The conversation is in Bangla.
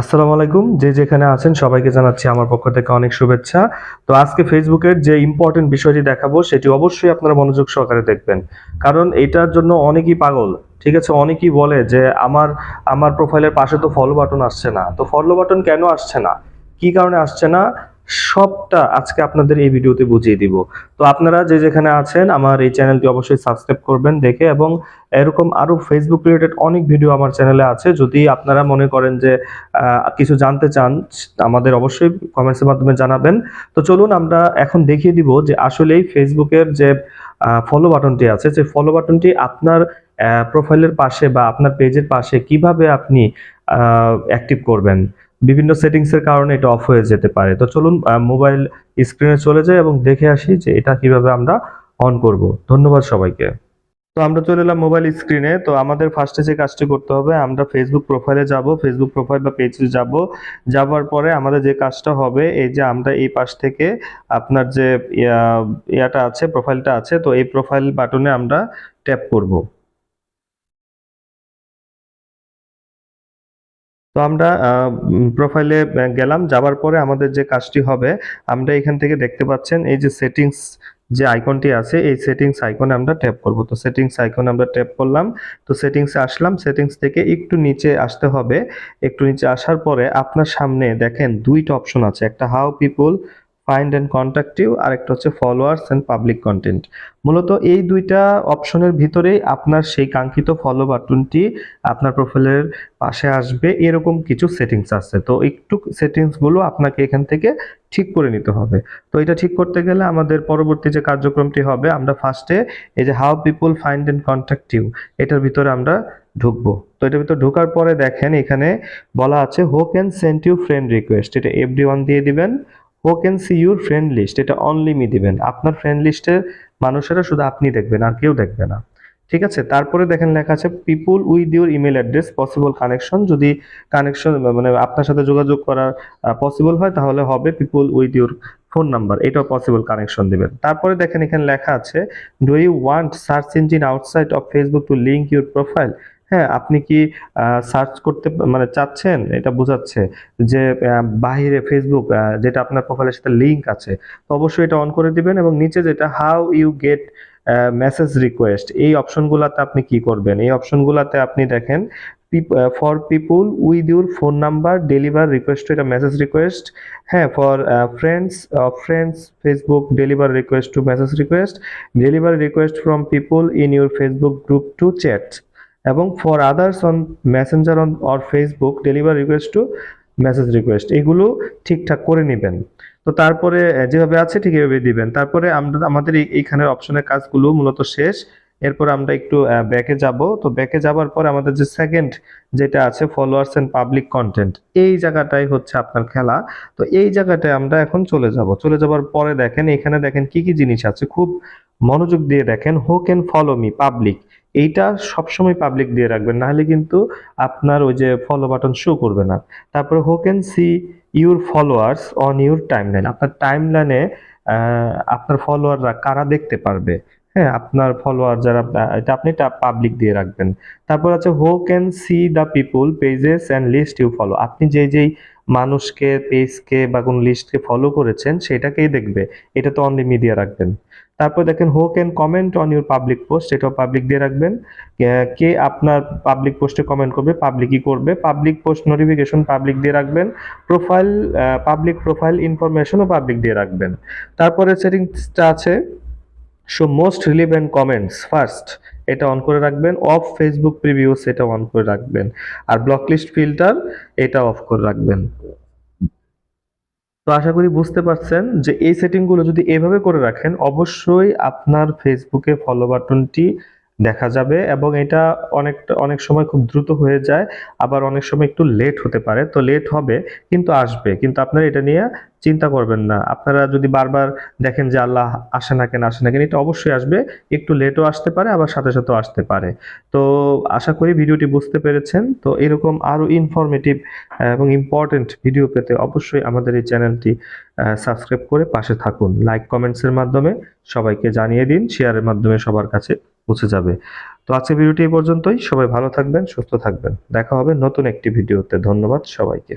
আসসালামু আলাইকুম। যে যেখানে আছেন সবাইকে জানাচ্ছি আমার পক্ষ থেকে অনেক শুভেচ্ছা। তো আজকে ফেসবুকের যে ইম্পর্টেন্ট বিষয়টি দেখাবো, সেটি অবশ্যই আপনারা মনোযোগ সহকারে দেখবেন। কারণ এটার জন্য অনেকেই পাগল। ঠিক আছে, অনেকেই বলে যে আমার আমার প্রোফাইলের পাশে তো ফলো বাটন আসছে না। তো ফলো বাটন কেন আসছে না? কি কারণে আসছে না? সবটা আজকে আপনাদের এই ভিডিওতে বুঝিয়ে দিব। তো আপনারা যে যেখানে আছেন, আমার এই চ্যানেলটি অবশ্যই সাবস্ক্রাইব করবেন দেখে এবং এরকম আরও ফেসবুক রিলেটেড অনেক ভিডিও আমার চ্যানেলে আছে। যদি আপনারা মনে করেন যে কিছু জানতে চান, আমাদের অবশ্যই কমেন্টসের মাধ্যমে জানাবেন। তো চলুন আমরা এখন দেখিয়ে দিব যে আসলেই ফেসবুকের যে ফলো বাটনটি আছে যে ফলো বাটনটি আপনার প্রোফাইলের পাশে বা আপনার পেজের পাশে কীভাবে আপনি অ্যাক্টিভ করবেন। বিভিন্ন সেটিংসের কারণে এটা অফ হয়ে যেতে পারে। তো চলুন মোবাইল স্ক্রিনে চলে যাই এবং দেখে আসি যে এটা কীভাবে আমরা অন করব। ধন্যবাদ সবাইকে। তো আমরা চলে এলাম মোবাইল স্ক্রিনে তো আমাদের ফার্স্টে যে কাজটি করতে হবে, আমরা ফেসবুক প্রোফাইলে যাব। ফেসবুক প্রোফাইল বা পেজে যাব। যাওয়ার পরে আমাদের যে কাজটা হবে, এই যে আমরা এই পাশ থেকে আপনার যে, ইয়া- ইয়াটা আছে প্রোফাইলটা আছে, তো এই প্রোফাইল বাটনে আমরা ট্যাপ করব। তো আমরা প্রোফাইলে গেলাম। যাবার পরে আমাদের যে কাজটি হবে, আমরা এখান থেকে দেখতে পাচ্ছেন এই যে সেটিংস যে আইকনটি আছে, এই সেটিংস আইকনে আমরা ট্যাপ করব। তো সেটিংস আইকনে আমরা ট্যাপ করলাম। তো সেটিংসে আসলাম। সেটিংস থেকে একটু নিচে আসতে হবে। একটু নিচে আসার পরে আপনার সামনে দেখেন দুইটা অপশন আছে। একটা how people find and contact you আর একটা হচ্ছে ফলোয়ার্স অ্যান্ড পাবলিক কন্টেন্ট মূলত এই দুইটা অপশনের ভিতরেই আপনার সেই কাঙ্ক্ষিত ফলো বাটনটি আপনার প্রোফাইলের পাশে আসবে, এরকম কিছু সেটিংস আছে। তো একটু সেটিংসগুলো আপনাকে এখান থেকে ঠিক করে নিতে হবে। তো এটা ঠিক করতে গেলে আমাদের পরবর্তী যে কার্যক্রমটি হবে, আমরা ফার্স্টে এই যে how people find and contact you এটার ভিতরে আমরা ঢুকবো। তো এটার ভিতরে ঢোকার পরে দেখেন এখানে বলা আছে who can send you friend request এটা এভরি ওয়ান দিয়ে দিবেন। Who can see your friend list এটা অনলি মি দিবেন। আপনার ফ্রেন্ড লিস্টের মানুষেরা শুধু আপনি দেখবেন, আর কেউ দেখবে না। ঠিক আছে? তারপরে দেখেন লেখা আছে people with your email address possible connection যদি কানেকশন মানে আপনার সাথে যোগাযোগ করা পসিবল হয়, তাহলে হবে people with your phone number এটাও পসিবল কানেকশন দিবেন। তারপরে দেখেন এখানে লেখা আছে do you want search engine outside of Facebook to link your profile হ্যাঁ আপনি কি সার্চ করতে মানে চাচ্ছেন? এটা বোঝাচ্ছে যে বাহিরে ফেসবুক যেটা আপনার প্রোফাইলের সাথে লিংক আছে, তো অবশ্যই এটা অন করে দিবেন এবং নিচে যেটা how you get message request এই অপশনগুলোতে আপনি কি করবেন? এই অপশনগুলোতে আপনি দেখেন for people with your phone number deliver request এটা মেসেজ রিকোয়েস্ট হ্যাঁ for friends friends Facebook deliver request to message request deliver request from people in your Facebook group to chat এবং for others on messenger on or Facebook deliver request to message request এগুলো ঠিকঠাক করে নেবেন। তো তারপরে যেভাবে আছে ঠিক এভাবে দিবেন। তারপরে আমরা, আমাদের এই- এইখানের অপশনের কাজগুলো মূলত শেষ। এরপর আমরা একটু ব্যাকে যাব। তো ব্যাকে যাবার পর আমাদের যে সেকেন্ড যেটা আছে ফলোয়ার্স এন্ড পাবলিক কন্টেন্ট এই জায়গাটাই হচ্ছে আপনার খেলা। তো এই জায়গাটায় আমরা এখন চলে যাব। চলে যাবার পরে দেখেন, এখানে দেখেন কি কি জিনিস আছে। খুব মনোযোগ দিয়ে দেখেন who can follow me public এইটা সবসময় পাবলিক দিয়ে রাখবেন, নাহলে কিন্তু আপনার ওই যে ফলো বাটন শো করবে না। তারপরে who can see your followers on your timeline আপনার টাইমলাইনে আপনার ফলোয়াররা কারা দেখতে পারবে? হ্যাঁ আপনার ফলোয়ার যারা এটা আপনি পাবলিক দিয়ে রাখবেন। তারপর আছে who can see the people pages and list you follow আপনি যে যেই মানুষকে পেজকে বা কোন লিস্টকে ফলো করেছেন, সেটাকেই দেখবে। এটা তো অনলি মিডিয়া রাখবেন। তারপর দেখেন who can comment on your public post এটাও পাবলিক দিয়ে রাখবেন। কে- কে আপনার পাবলিক পোস্টে কমেন্ট করবে পাবলিকই করবে। পাবলিক পোস্ট নোটিফিকেশন পাবলিক দিয়ে রাখবেন। প্রোফাইল পাবলিক প্রোফাইল ইনফরমেশনও পাবলিক দিয়ে রাখবেন। তারপরে সেটিংসটা আছে show most relevant comments first এটা অন করে রাখবেন। অফ ফেসবুক প্রিভিউস এটা অন করে রাখবেন। আর ব্লক লিস্ট ফিল্টার এটা অফ করে রাখবেন। তো আশা করি বুঝতে পারছেন যে এই সেটিংগুলো যদি এভাবে করে রাখেন, অবশ্যই আপনার ফেসবুকে ফলো বাটনটি দেখা যাবে এবং এটা অনেকটা, অনেক সময় খুব দ্রুত হয়ে যায়, আবার অনেক সময় একটু লেট হতে পারে। তো লেট হবে, কিন্তু আসবে। কিন্তু আপনারা এটা নিয়ে চিন্তা করবেন না। আপনারা যদি বারবার দেখেন যে আল্লাহ আসে না কেন, আসে না কেন, এটা অবশ্যই আসবে। একটু লেটও আসতে পারে, আবার সাথে সাথেও আসতে পারে। তো আশা করি ভিডিওটি বুঝতে পেরেছেন। তো এরকম আরও ইনফরমেটিভ এবং ইম্পর্টেন্ট ভিডিও পেতে অবশ্যই আমাদের এই চ্যানেলটি সাবস্ক্রাইব করে পাশে থাকুন। লাইক কমেন্টসের মাধ্যমে সবাইকে জানিয়ে দিন শেয়ারের মাধ্যমে সবার কাছে। মুছে যাবে। তো আজকে ভিডিওটি এই পর্যন্তই। সবাই ভালো থাকবেন, সুস্থ থাকবেন। দেখা হবে নতুন একটি ভিডিওতে। ধন্যবাদ সবাইকে।